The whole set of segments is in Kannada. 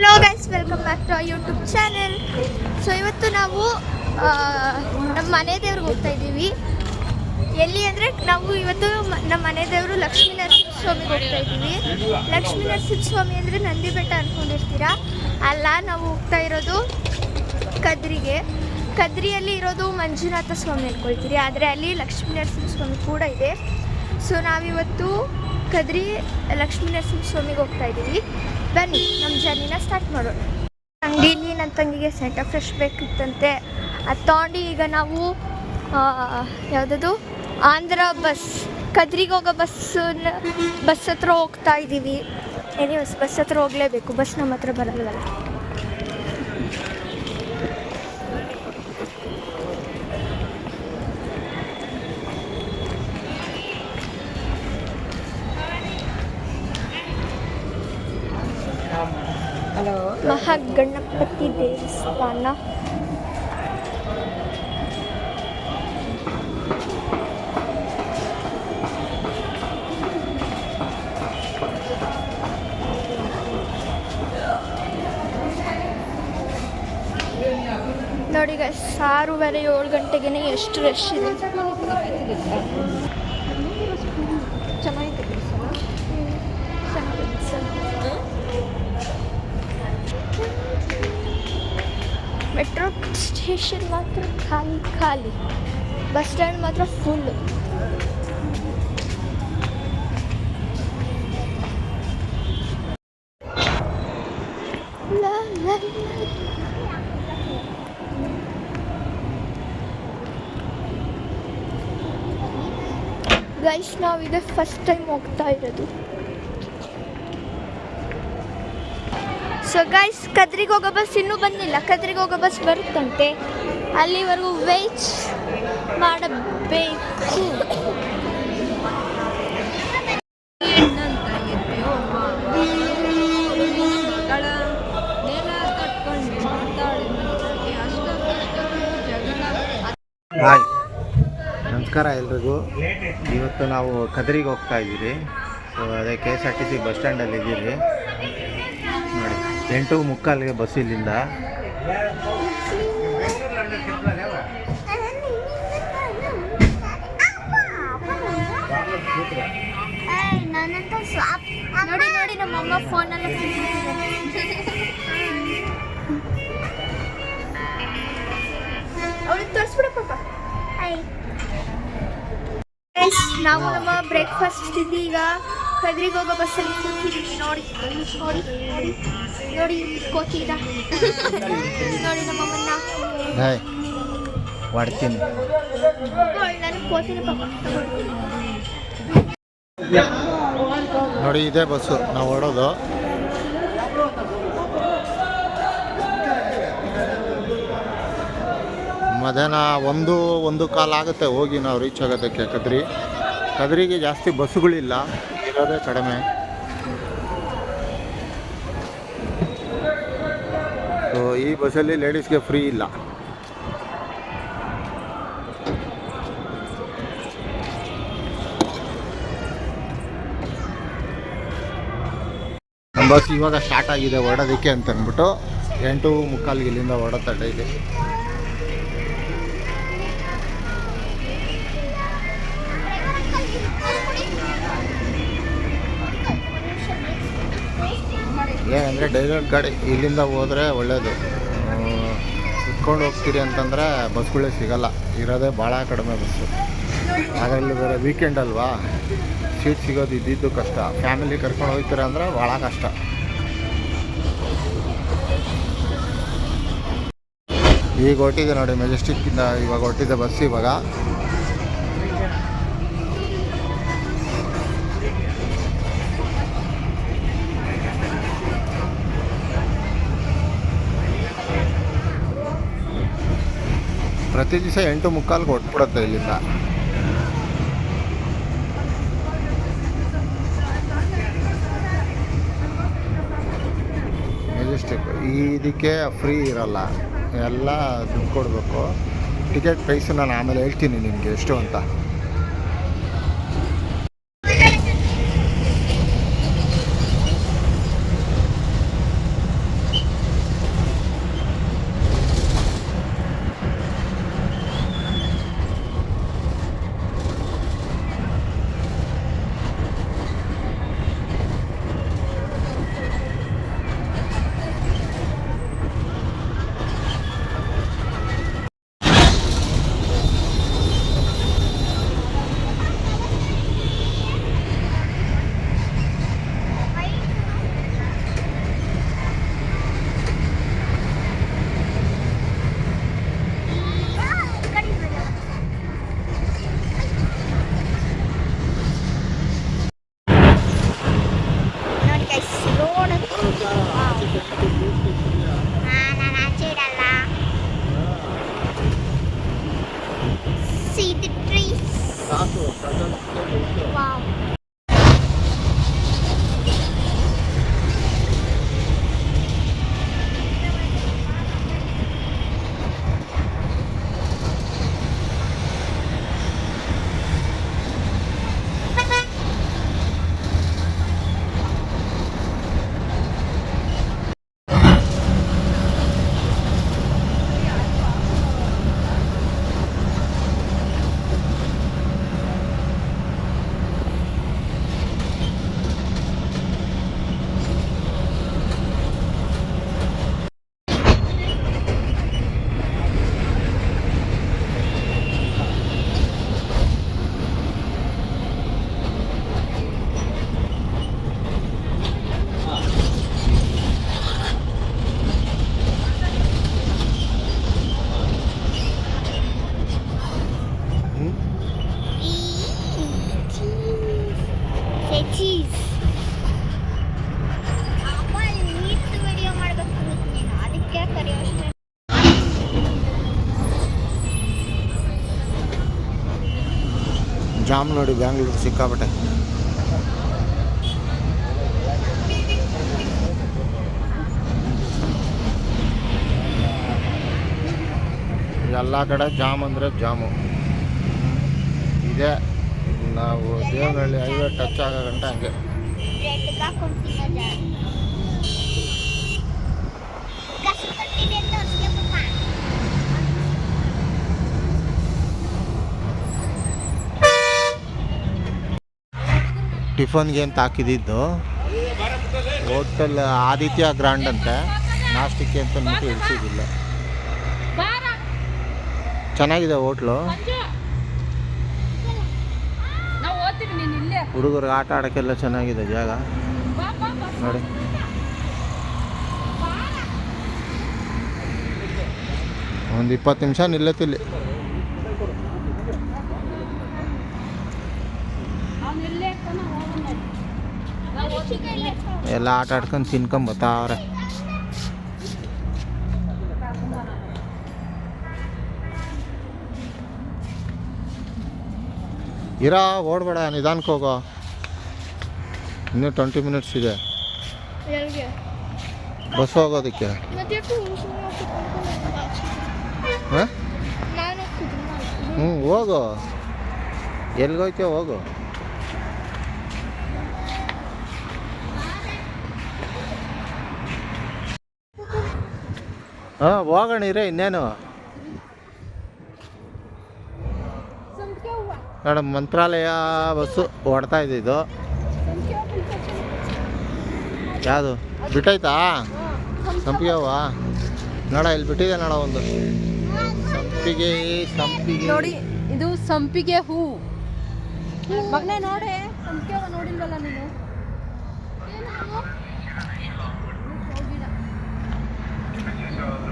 Hello guys welcome back to YouTube channel so ಇವತ್ತು ನಾವು ನಮ್ಮ ಮನೆ ದೇವ್ರಿಗೆ ಹೋಗ್ತಾ ಇದ್ದೀವಿ. ಎಲ್ಲಿ ಅಂದರೆ ನಾವು ಇವತ್ತು ನಮ್ಮ ಮನೆ ದೇವರು ಲಕ್ಷ್ಮೀ ನರಸಿಂಹ ಸ್ವಾಮಿಗೆ ಹೋಗ್ತಾ ಇದ್ದೀವಿ. ಲಕ್ಷ್ಮೀ ನರಸಿಂಹ ಸ್ವಾಮಿ ಅಂದರೆ ನಂದಿ ಬೆಟ್ಟ ಅಂದ್ಕೊಂಡಿರ್ತೀರಾ ಅಲ್ಲ, ನಾವು ಹೋಗ್ತಾ ಇರೋದು ಕದ್ರಿಗೆ. ಕದ್ರಿಯಲ್ಲಿ ಇರೋದು ಮಂಜುನಾಥ ಸ್ವಾಮಿ ಅಂದ್ಕೊಳ್ತೀರಿ ಆದರೆ ಅಲ್ಲಿ ಲಕ್ಷ್ಮೀ ನರಸಿಂಹ ಸ್ವಾಮಿ ಕೂಡ ಇದೆ. ಸೊ ನಾವಿವತ್ತು ಕದ್ರಿ ಲಕ್ಷ್ಮೀ ನರಸಿಂಹ ಸ್ವಾಮಿಗೆ ಹೋಗ್ತಾ ಇದ್ದೀವಿ ಬನ್ನಿ ನಮ್ಮ ಜರ್ನಿನ ಸ್ಟಾರ್ಟ್ ಮಾಡೋಣ. ಅಂಗಡಿಲಿ ನನ್ನ ತಂಗಿಗೆ ಸೆಂಟ ಫ್ರೆಶ್ ಬೇಕಿತ್ತಂತೆ. ಅದು ತಗೊಂಡು ಈಗ ನಾವು ಯಾವುದದು? ಆಂಧ್ರ ಬಸ್ ಕದ್ರಿಗೆ ಹೋಗೋ ಬಸ್ಸನ್ನ ಬಸ್ ಹತ್ರ ಹೋಗ್ತಾ ಇದ್ದೀವಿ ಎನಿವಸ್ ಬಸ್ ಹತ್ರ ಹೋಗಲೇಬೇಕು. ಬಸ್ ನಮ್ಮ ಹತ್ರ ಬರಲ್ಲಲ್ಲ ಮಹಾಗಣಪತಿ ದೇವಸ್ಥಾನ. ನೋಡಿ ಸಾರು ಆರೂವರೆ ಏಳು ಗಂಟೆಗೆ ಎಷ್ಟು ರಶ್ ಇದೆ. ಸ್ಟೇಷನ್ ಮಾತ್ರ ಖಾಲಿ ಖಾಲಿ. ಬಸ್ ಸ್ಟ್ಯಾಂಡ್ ಮಾತ್ರ ಫುಲ್ ಗೈಸ್ ನಾವು ಇದೆ ಫಸ್ಟ್ ಟೈಮ್ ಹೋಗ್ತಾ ಇರೋದು. ಸೊ ಗೈಸ್ ಕದ್ರಿಗೆ ಹೋಗೋ ಬಸ್ ಇನ್ನೂ ಬಂದಿಲ್ಲ. ಕದ್ರಿಗೆ ಹೋಗೋ ಬಸ್ ಬರುತ್ತಂತೆ. ಅಲ್ಲಿವರೆಗೂ ವೆಯ್ಟ್ ಮಾಡಬೇಕು. ಹಾಯ್. ನಮಸ್ಕಾರ ಎಲ್ರಿಗೂ. ಇವತ್ತು ನಾವು ಕದ್ರಿಗೆ ಹೋಗ್ತಾ ಇದ್ದೀರಿ. ಸೊ ಅದೇ K S R T C bus ಸ್ಟ್ಯಾಂಡಲ್ಲಿ ಇದ್ದೀರಿ ಎಂಟು ಮುಕ್ಕಾಲಿಗೆ ಬಸ್ ಇಲ್ಲಿಂದ. ನೋಡಿ ನೋಡಿ ನಮ್ಮಮ್ಮ ಫೋನೆಲ್ಲ ಅವಳಿಗೆ ತೋರಿಸ್ಬಿಡ ಪಾಪ. ನಾವು ನಮ್ಮ ಬ್ರೇಕ್ಫಾಸ್ಟ್ ತಿಂದು ಈಗ ಕದ್ರಿಗೆ ಹೋಗೋ ಬಸ್ಸಲ್ಲಿ ನೋಡಿ ನೋಡಿ ನೋಡಿ. ಕೋತಿದ ನೋಡಿ ನಮ್ಮಮ್ಮನ್ನ ಹಾಯ್ ಹೊಡ್ತೀನಿ ನಾನು ಕೋತಿನ ಪಾಪ ತಗೊಳ್ತೀನಿ ನೋಡಿ ಇದೇ ಬಸ್ಸು. ನಾವು ಓಡೋದು. ಮಧ್ಯಾಹ್ನ ಒಂದು ಒಂದು ಕಾಲ ಆಗುತ್ತೆ ಹೋಗಿ ನಾವು ರೀಚ್ ಆಗೋದಕ್ಕೆ ಕದ್ರಿ. ಕದ್ರಿಗೆ ಜಾಸ್ತಿ ಬಸ್ಸುಗಳಿಲ್ಲ. ಇರೋದೇ ಕಡಿಮೆ. ಈ ಬಸ್ಸಲ್ಲಿ ಲೇಡೀಸ್ಗೆ ಫ್ರೀ ಇಲ್ಲ. ಬಸ್ ಇವಾಗ ಸ್ಟಾರ್ಟ್ ಆಗಿದೆ, ಹೊರಡೋದಕ್ಕೆ ಅಂತ ಅಂದ್ಬಿಟ್ಟು ಎಂಟು ಮುಕ್ಕಾಲಿಗೆ ಇಲ್ಲಿಂದ ಹೊರಡೋ ಇದೆ. ಏನಂದರೆ ಡೈರೆಕ್ಟ್ ಗಾಡಿ ಇಲ್ಲಿಂದ ಹೋದರೆ ಒಳ್ಳೆಯದು ಕುತ್ಕೊಂಡು ಹೋಗ್ತೀರಿ ಅಂತಂದರೆ ಬಸ್ಗಳೇ ಸಿಗಲ್ಲ. ಇರೋದೇ ಭಾಳ ಕಡಿಮೆ ಬಸ್ಸು. ಅದರಲ್ಲಿ ಬೇರೆ ವೀಕೆಂಡ್ ಅಲ್ವಾ? ಸೀಟ್ ಸಿಗೋದು ಇದ್ದಿದ್ದು ಕಷ್ಟ. ಫ್ಯಾಮಿಲಿ ಕರ್ಕೊಂಡು ಹೋಗ್ತೀರ ಅಂದರೆ ಭಾಳ ಕಷ್ಟ. ಈಗ ಹೊಟ್ಟಿದೆ ನೋಡಿ ಮೆಜೆಸ್ಟಿಕ್ಕಿಂದ ಇವಾಗ ಹೊಟ್ಟಿದೆ ಬಸ್ ಇವಾಗ. ಪ್ರತಿ ದಿವಸ ಎಂಟು ಮುಕ್ಕಾಲ್ಗೆ ಕೊಟ್ಬಿಡುತ್ತೆ ಇಲ್ಲಿಂದ. ಮೆಜೆಸ್ಟಿಕ್ ಇದಕ್ಕೆ ಫ್ರೀ ಇರಲ್ಲ. ಎಲ್ಲ ದುಡ್ಡು ಕೊಡಬೇಕು. ಟಿಕೆಟ್ ಪ್ರೈಸು ನಾನು ಆಮೇಲೆ ಹೇಳ್ತೀನಿ ನಿಮಗೆ ಎಷ್ಟು ಅಂತ. ಜಾಮ್ ನೋಡಿ ಬ್ಯಾಂಗ್ಳೂರು ಸಿಕ್ಕಾಪಟ್ಟೆ. ಎಲ್ಲ ಕಡೆ ಜಾಮ್ ಅಂದರೆ ಜಾಮು. ಇದೆ. ನಾವು ದೇವನಹಳ್ಳಿ ಹೈವೇ ಟಚ್ ಆಗೋ ಗಂಟೆ ಹಂಗೆ. ಟಿಫನ್ಗೆ ಅಂತ ಹಾಕಿದ್ದು. ಹೋಟೆಲ್ ಆದಿತ್ಯ ಗ್ರ್ಯಾಂಡ್ ಅಂತ. ನಾಸ್ಟಿಕ್ ಅಂತ ಅಂದ್ಬಿಟ್ಟು ಇಳಿಸಿದ್ದಿಲ್ಲ ಚೆನ್ನಾಗಿದೆ ಹೋಟ್ಲು. ಹುಡುಗರು ಆಟ ಆಡೋಕ್ಕೆಲ್ಲ ಚೆನ್ನಾಗಿದೆ ಜಾಗ. ನೋಡಿ. ಒಂದು ಇಪ್ಪತ್ತು ನಿಮಿಷ ನಿಲ್ಲತ್ತಿಲ್ಲಿ ಅವ್ನು ಇಲ್ಲೇ ಇರ್ತಾನ ಹೋಗೋಣ ನಾವು ಓದ್ತೀವಿ ಎಲ್ಲ ಆಟ ಆಡ್ಕೊಂಡು ತಿನ್ಕೊಂಡು ಬರ್ತಾವ್ರೆ. ಇರಾ ಓಡ್ಬೇಡ ನಿಧಾನಕ್ಕೆ ಹೋಗೋ. ಇನ್ನೂ ಟ್ವೆಂಟಿ ಮಿನಿಟ್ಸ್ ಇದೆ. ಬಸ್ ಹೋಗೋದಕ್ಕೆ. ಹ್ಞೂ ಹೋಗು ಎಲ್ಲಿಗೋಯ್ತೀಯ ಹೋಗು. ಹಾಂ, ಹೋಗೋಣ ಇರೇ ಇನ್ನೇನು. ಮೇಡಮ್, ಮಂತ್ರಾಲಯ ಬಸ್ಸು ಓಡ್ತಾ ಇದೆ ಇದು. ಯಾವುದು? ಬಿಟ್ಟೈತಾ ಸಂಪಿಗೆ ಹೂವಾ? ನೋಡ, ಇಲ್ಲಿ ಬಿಟ್ಟಿದೆ ನೋಡ ಒಂದು. ಸಂಪಿಗೆ ಸಂಪಿಗೆ. ನೋಡಿ, ಇದು ಸಂಪಿಗೆ ಹೂ. ಮಗನೇ ನೋಡಿ, ಸಂಪಿಗೆ ನೋಡಿಲ್ವಲ್ಲ ನೀನು?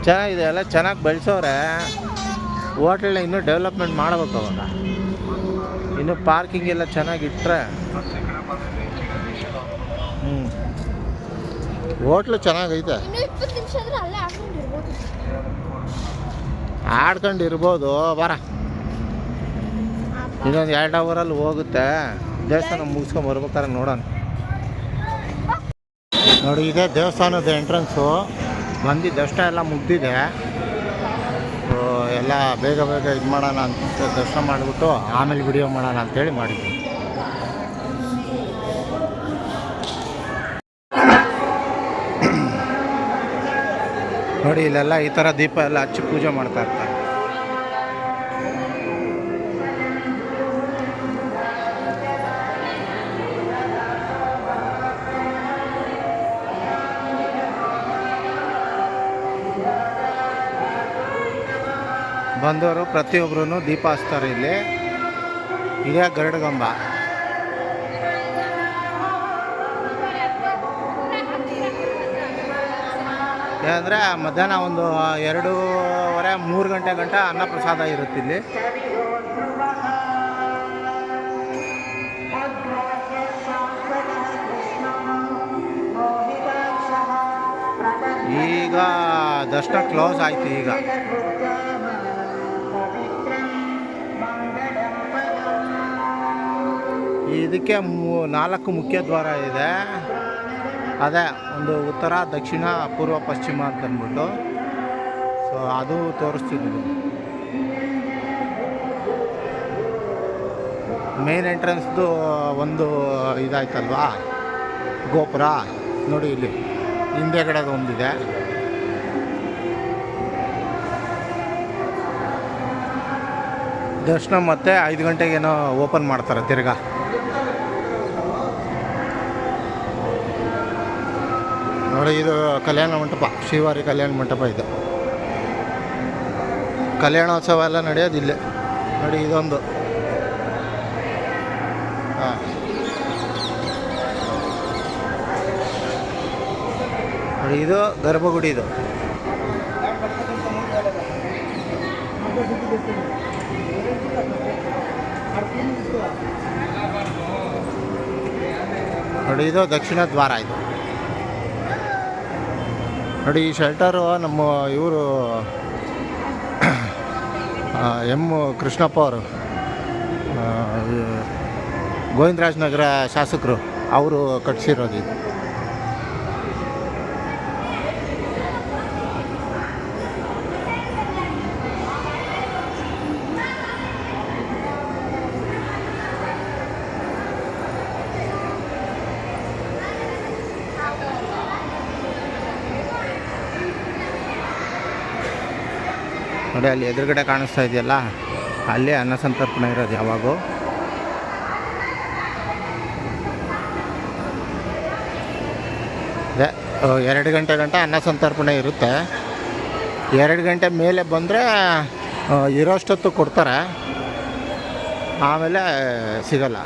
ಚೆನ್ನಾಗಿದೆ ಎಲ್ಲ ಚೆನ್ನಾಗಿ ಬೆಳೆಸೋರೆ ಹೋಟೆಲ್ನ ಇನ್ನೂ ಡೆವಲಪ್ಮೆಂಟ್ ಮಾಡಬೇಕು ಅವಾಗ. ಇನ್ನು ಪಾರ್ಕಿಂಗ್ ಎಲ್ಲ ಚೆನ್ನಾಗಿ ಇಟ್ಟರೆ ಹ್ಞೂ ಹೋಟ್ಲು ಚೆನ್ನಾಗೈತೆ. ಆಡ್ಕೊಂಡು ಇರ್ಬೋದು ಬರ. ಇನ್ನೊಂದು ಎರಡು ಅವರಲ್ಲಿ ಹೋಗುತ್ತೆ. ದೇವಸ್ಥಾನ ಮುಗಿಸ್ಕೊಂಡು ಬರ್ಬೇಕಾದ್ರೆ ನೋಡೋಣ. ನೋಡಿ ಇದೆ ದೇವಸ್ಥಾನದ ಎಂಟ್ರೆನ್ಸು ಬಂದು ದರ್ಶನ ಎಲ್ಲ ಮುಗ್ದಿದೆ. ಎಲ್ಲ ಬೇಗ ಬೇಗ ಇದು ಮಾಡೋಣ ಅಂತ ದರ್ಶನ ಮಾಡಿಬಿಟ್ಟು ಆಮೇಲೆ ವಿಡಿಯೋ ಮಾಡೋಣ ಅಂತೇಳಿ ಮಾಡಿದ್ವಿ. ನೋಡಿ, ಇಲ್ಲೆಲ್ಲ ಈ ಥರ ದೀಪ ಎಲ್ಲ ಹಚ್ಚಿ ಪೂಜೆ ಮಾಡ್ತಾ ಇರ್ತಾರೆ. ಬಂದವರು ಪ್ರತಿಯೊಬ್ಬರೂ ದೀಪ ಹಚ್ತಾರೆ ಇಲ್ಲಿ. ಇದೇ ಗರುಡಗಂಬ. ಏನಂದರೆ ಮಧ್ಯಾಹ್ನ ಒಂದು ಎರಡೂವರೆ, ಮೂರು ಗಂಟೆ ಗಂಟ ಅನ್ನ ಪ್ರಸಾದ ಇರುತ್ತೆ ಇಲ್ಲಿ. ಈಗ ದರ್ಶನ ಕ್ಲೋಸ್ ಆಯ್ತು ಈಗ. ಇದಕ್ಕೆ ನಾಲ್ಕು ಮುಖ್ಯ ದ್ವಾರ ಇದೆ. ಅದೇ ಒಂದು ಉತ್ತರ, ದಕ್ಷಿಣ, ಪೂರ್ವ, ಪಶ್ಚಿಮ ಅಂತ ಅಂದ್ಬಿಟ್ಟು. ಸೊ ಅದು ತೋರಿಸ್ತಿದ್ರು ಮೇನ್ ಎಂಟ್ರೆನ್ಸ್ದು ಒಂದು ಇದಾಯ್ತಲ್ವಾ? ಗೋಪುರ. ನೋಡಿ ಇಲ್ಲಿ. ಹಿಂದೆಗಡೆದು ಒಂದಿದೆ. ದರ್ಶನ ಮತ್ತೆ ಐದು ಗಂಟೆಗೇನೋ ಓಪನ್ ಮಾಡ್ತಾರೆ ತಿರ್ಗಾ. ನೋಡಿ, ಇದು ಕಲ್ಯಾಣ ಮಂಟಪ, ಶ್ರೀವಾರಿ ಕಲ್ಯಾಣ ಮಂಟಪ ಇದು. ಕಲ್ಯಾಣೋತ್ಸವ ಎಲ್ಲ ನಡೆಯೋದು ನೋಡಿ, ಇದೊಂದು. ಹಾಂ. ಇದು ಗರ್ಭಗುಡಿ ಇದು. ನೋಡಿ, ಇದು ದಕ್ಷಿಣ ದ್ವಾರ ಇದು. ನೋಡಿ ಈ ಶೆಲ್ಟರು ನಮ್ಮ ಇವರು ಎಂ ಕೃಷ್ಣಪ್ಪ ಅವರು ಗೋವಿಂದರಾಜನಗರ ಶಾಸಕರು ಅವರು ಕಟ್ಸಿರೋದು ಇದು. ನೋಡಿ, ಅಲ್ಲಿ ಎದುರುಗಡೆ ಕಾಣಿಸ್ತಾ ಇದೆಯಲ್ಲ, ಅಲ್ಲೇ ಅನ್ನ ಸಂತರ್ಪಣೆ ಇರೋದು ಯಾವಾಗೂ. ಅದೇ ಎರಡು ಗಂಟೆ ಗಂಟ ಅನ್ನ ಸಂತರ್ಪಣೆ ಇರುತ್ತೆ. ಎರಡು ಗಂಟೆ ಮೇಲೆ ಬಂದರೆ ಇರೋಷ್ಟೊತ್ತು ಕೊಡ್ತಾರೆ. ಆಮೇಲೆ ಸಿಗಲ್ಲ.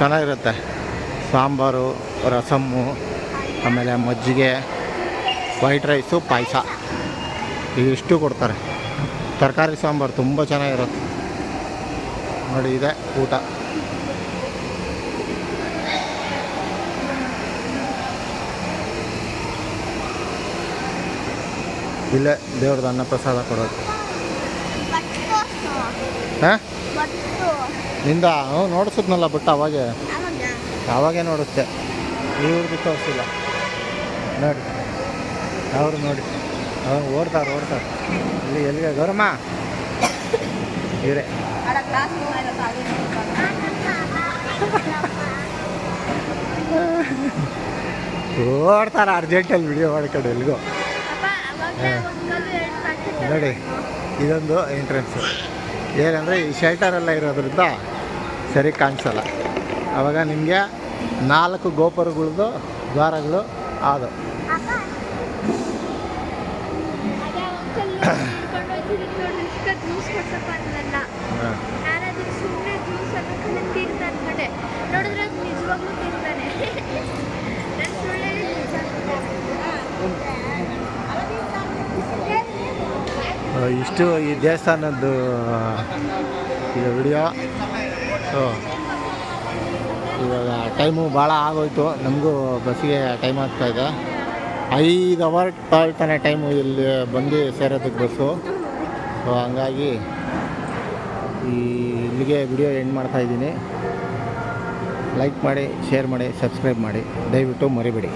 ಚೆನ್ನಾಗಿರುತ್ತೆ. ಸಾಂಬಾರು ರಸಮ್ಮು ಆಮೇಲೆ ಮಜ್ಜಿಗೆ ವೈಟ್ ರೈಸು ಪಾಯಸ. ಇಷ್ಟು ಕೊಡ್ತಾರೆ. ತರಕಾರಿ ಸಾಂಬಾರು ತುಂಬ ಚೆನ್ನಾಗಿರುತ್ತೆ. ನೋಡಿ ಇದೆ ಊಟ. ಇಲ್ಲೇ ದೇವ್ರದ್ದು ಅನ್ನಪ್ರಸಾದ ಕೊಡೋದು. ಹಾಂ? ನಿಂದ ನೋಡಿಸಿದ್ನಲ್ಲ ಬಿಟ್ಟು ಅವಾಗೆ. ಅವಾಗೇ ನೋಡುತ್ತೆ. ಇವ್ರದ್ದು ತೋರಿಸಿಲ್ಲ ನೋಡಿ. ಅವರು ನೋಡಿ. ಅವ್ರು ಓಡ್ತಾರೆ ಓಡ್ತಾರೆ. ಇಲ್ಲಿ ಎಲ್ಲಿಗೆ? ಗೌರಮ್ಮ. ಇವರೇ. ಓಡ್ತಾರೆ ಅರ್ಜೆಂಟಲ್ಲಿ ವಿಡಿಯೋ ಮಾಡ್ಕೊಂಡು ಎಲ್ಲಿಗೋ ನೋಡಿ, ಇದೊಂದು ಎಂಟ್ರೆನ್ಸು ಏನಂದರೆ ಈ ಶೆಲ್ಟರೆಲ್ಲ ಇರೋದ್ರಿಂದ ಸರಿ ಕಾಣಿಸಲ್ಲ. ಆವಾಗ ನಿಮಗೆ ನಾಲ್ಕು ಗೋಪುರಗಳದ್ದು ದ್ವಾರಗಳು ಅದು ಜ್ಯೂಸ್ ಕೊಡ್ಸಪ್ಪ ಅಂದ್ರಲ್ಲ ಹಾಂ ನಾನು ಅದಕ್ಕೆ ಸುಮ್ಮನೆ ಜ್ಯೂಸ್ ಅನ್ಕೊಂಡು ತಿಂತ ಅನ್ಕೊಂಡೆ ನೋಡಿದ್ರೆ ನಿಜವಾಗ್ಲೂ ತಿಂತಾನೆ ನಾನು ಸುಳ್ಳು ಹೇಳಿ ಆ, ಇಷ್ಟು ಈ ದೇವಸ್ಥಾನದ್ದು ವಿಡಿಯೋ ಸೊ ಇವಾಗ ಟೈಮು ಭಾಳ ಆಗೋಯ್ತು. ನಮಗೂ ಬಸ್ಸಿಗೆ ಟೈಮ್ ಆಗ್ತಾಯಿದೆ ಐದು ಅವರ್ ತಾಳ್ತಾನೆ ಟೈಮು ಇಲ್ಲಿ ಬಂದು ಸೇರೋದಕ್ಕೆ ಬಸ್ಸು. ಸೊ ಹಂಗಾಗಿ ಈ ಇಲ್ಲಿಗೆ ವಿಡಿಯೋ ಎಂಡ್ ಮಾಡ್ತಾಯಿದ್ದೀನಿ ಲೈಕ್ ಮಾಡಿ ಶೇರ್ ಮಾಡಿ ಸಬ್ಸ್ಕ್ರೈಬ್ ಮಾಡಿ. ದಯವಿಟ್ಟು ಮರಿಬೇಡಿ.